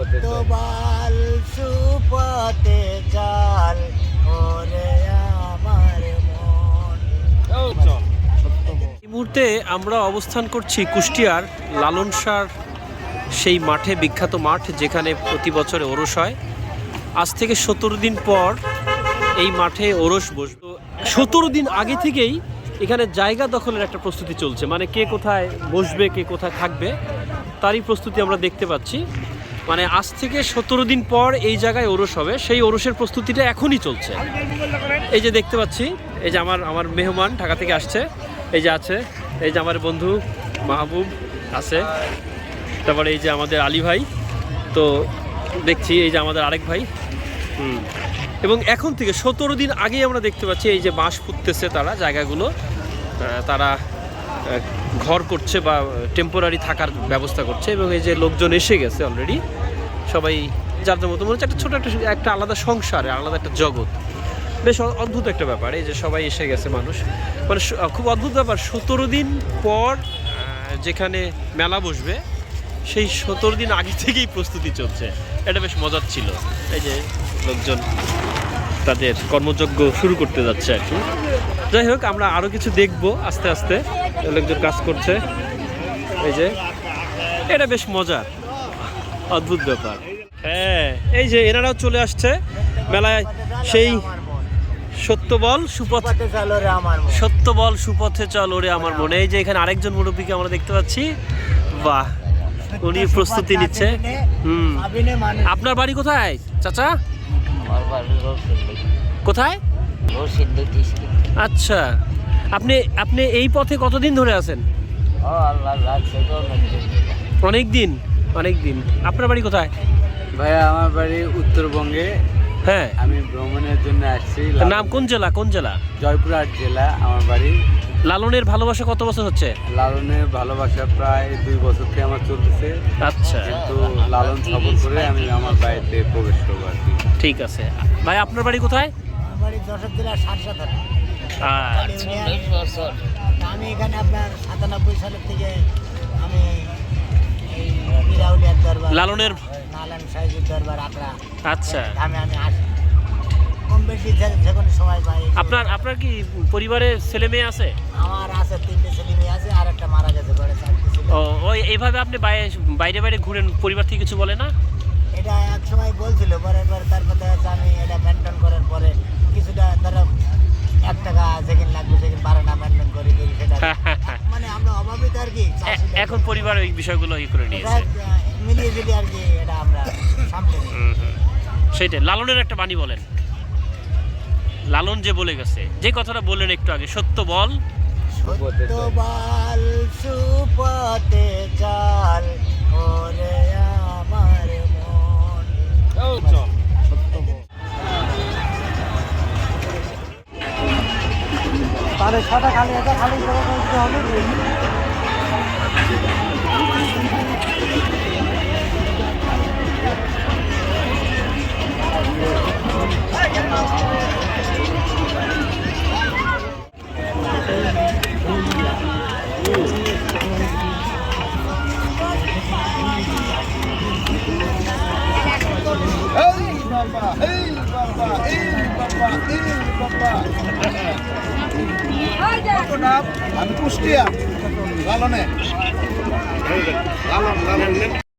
সত্যবাল সুপথে চাল ওরে আমার মন। এই মুহূর্তে আমরা অবস্থান করছি কুষ্টিয়ার লালন শাহর সেই মাঠে বিখ্যাত মাঠ যেখানে প্রতি বছরে ওরস হয়। আজ থেকে সতেরো দিন পর এই মাঠে ওরস বসবে সতেরো দিন আগে থেকেই এখানে জায়গা দখলের একটা প্রস্তুতি চলছে। মানে কে কোথায় বসবে কে কোথায় থাকবে তারই প্রস্তুতি আমরা দেখতে পাচ্ছি। মানে আজ থেকে সতেরো দিন পর এই জায়গায় ওরস হবে। সেই ওরসের প্রস্তুতিটা এখনই চলছে। এই যে দেখতে পাচ্ছি, এই যে আমার আমার মেহমান ঢাকা থেকে আসছে। এই যে আছে, এই যে আমার বন্ধু মাহবুব আছে। তারপরে এই যে আমাদের আলী ভাই। তো দেখছি এই যে আমাদের আরেক ভাই। হুম। এবং এখন থেকে সতেরো দিন আগেই আমরা দেখতে পাচ্ছি এই যে বাঁশ পুঁততেছে তারা, জায়গাগুলো। তারা ঘর করছে বা টেম্পোরারি থাকার ব্যবস্থা করছে এবং এই যে লোকজন এসে গেছে অলরেডি সবাই যার যার মতো মনে হচ্ছে একটা ছোটো একটা একটা আলাদা সংসার, আলাদা একটা জগৎ। বেশ অদ্ভুত একটা ব্যাপার, এই যে সবাই এসে গেছে মানুষ। মানে খুব অদ্ভুত ব্যাপার, সতেরো দিন পর যেখানে মেলা বসবে, সেই সতেরো দিন আগে থেকেই প্রস্তুতি চলছে। এটা বেশ মজার ছিল। এই যে লোকজন তাদের কর্মযজ্ঞ শুরু করতে যাচ্ছে আর কি। যাই হোক আমরা আরও কিছু দেখব আস্তে আস্তে। লোকজন কাজ করছে। এই যে এটা বেশ মজার অদ্ভুত ব্যাপার। হ্যাঁ এই যে এনারাও চলে আসছে মেলায়। সেই সত্য বল সুপথ মন সত্য বল সুপথে চল ওরে আমার মনে। এই যে এখানে আরেকজন মুরব্বীকে আমরা দেখতে পাচ্ছি। বাহ উনি প্রস্তুতি নিচ্ছে। হুম। আপনার বাড়ি কোথায় চাচা? কোথায়? আচ্ছা। আপনি আপনি এই পথে কতদিন ধরে আছেন? ও আল্লাহ লাগছে তো অনেক দিন অনেক দিন আপনার বাড়ি কোথায়? ভাইয়া আমার বাড়ি উত্তরবঙ্গে। হ্যাঁ। আমি ভ্রমণের জন্য আসছি নাম কোন জেলা? কোন জেলা? জয়পুরহাট জেলা আমার বাড়ি। লালনের ভালোবাসা কত বছর হচ্ছে? লালনের ভালোবাসা প্রায় দুই বছর থেকে আমার চলতেছে। আচ্ছা। কিন্তু লালন সফর করে আমি আমার বাড়িতে প্রবেশ করব আর কি। ঠিক আছে। ভাই আপনার বাড়ি কোথায়? আমার বাড়ি যশোর থানা আচ্ছা আমি এখানে আপনার সাতানব্বই সালের থেকে আমি এই বিরাউলিয়ার দরবার লালনের নালান সাহেবের দরবার আকড়া আচ্ছা। আমি আমি আসি। কম বেশি যে কোনো সময় পাই। আপনার আপনার কি পরিবারে ছেলে মেয়ে আছে? আমার আছে তিনটে ছেলে মেয়ে আছে আর একটা মারা গেছে ঘরে ও ওই এইভাবে আপনি বাইরে বাইরে বাইরে ঘুরেন পরিবার থেকে কিছু বলে না? এটা এক সময় বলছিল পরে পরে তারপর দেখা যাচ্ছে আমি এটা মেনটেন করার পরে কিছুটা ধরো এক টাকা কি এখন পরিবার ওই বিষয়গুলো ই করে নিয়েছে। আহ, মিলিয়ে আর কি এটা আমরা হুম। সেটাই লালনের একটা বাণী বলেন। লালন যে বলে গেছে যে কথাটা বললেন একটু আগে সত্য বল। সত্যবাল সুপথে চাল ওরে আমার মন। তাহলে ছটা খালি এটা খালি করে করতে হবে। Thank you. আমি কুষ্টিয়া লালনে। লালন লালন।